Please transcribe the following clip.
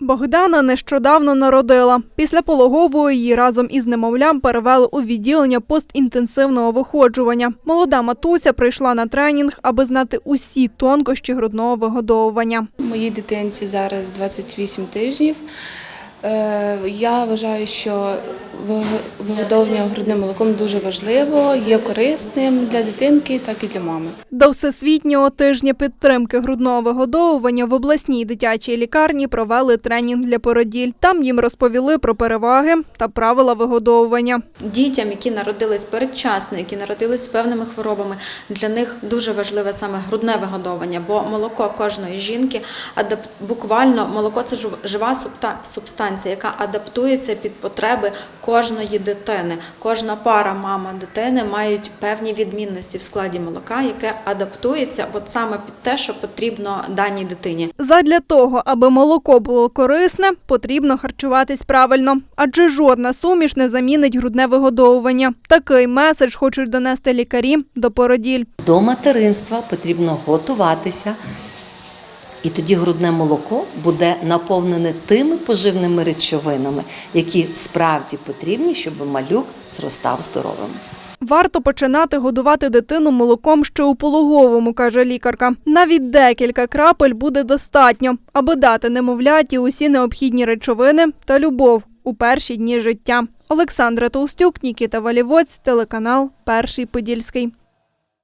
Богдана нещодавно народила. Після пологової її разом із немовлям перевели у відділення постінтенсивного виходжування. Молода матуся прийшла на тренінг, аби знати усі тонкощі грудного вигодовування. Моїй дитинці зараз 28 тижнів. Е, Я вважаю, що вигодовування грудним молоком дуже важливо, є корисним для дитинки, так і для мами. До всесвітнього тижня підтримки грудного вигодовування в обласній дитячій лікарні провели тренінг для породіль. Там їм розповіли про переваги та правила вигодовування. Дітям, які народились передчасно, які народились з певними хворобами, для них дуже важливе саме грудне вигодовування, бо молоко кожної жінки адап... буквально молоко це жив- жива субта- субстанція, яка адаптується під потреби кожної дитини. Кожна пара мама дитини мають певні відмінності в складі молока, яке адаптується от саме під те, що потрібно даній дитині. Задля того, аби молоко було корисне, потрібно харчуватись правильно, адже жодна суміш не замінить грудне вигодовування. Такий меседж хочуть донести лікарі до породіль. До материнства потрібно готуватися, і тоді грудне молоко буде наповнене тими поживними речовинами, які справді потрібні, щоб малюк зростав здоровим. Варто починати годувати дитину молоком ще у пологовому, каже лікарка. Навіть декілька крапель буде достатньо, аби дати немовляті усі необхідні речовини та любов у перші дні життя. Олександра Толстюк, Нікіта Валівоць, телеканал Перший Подільський.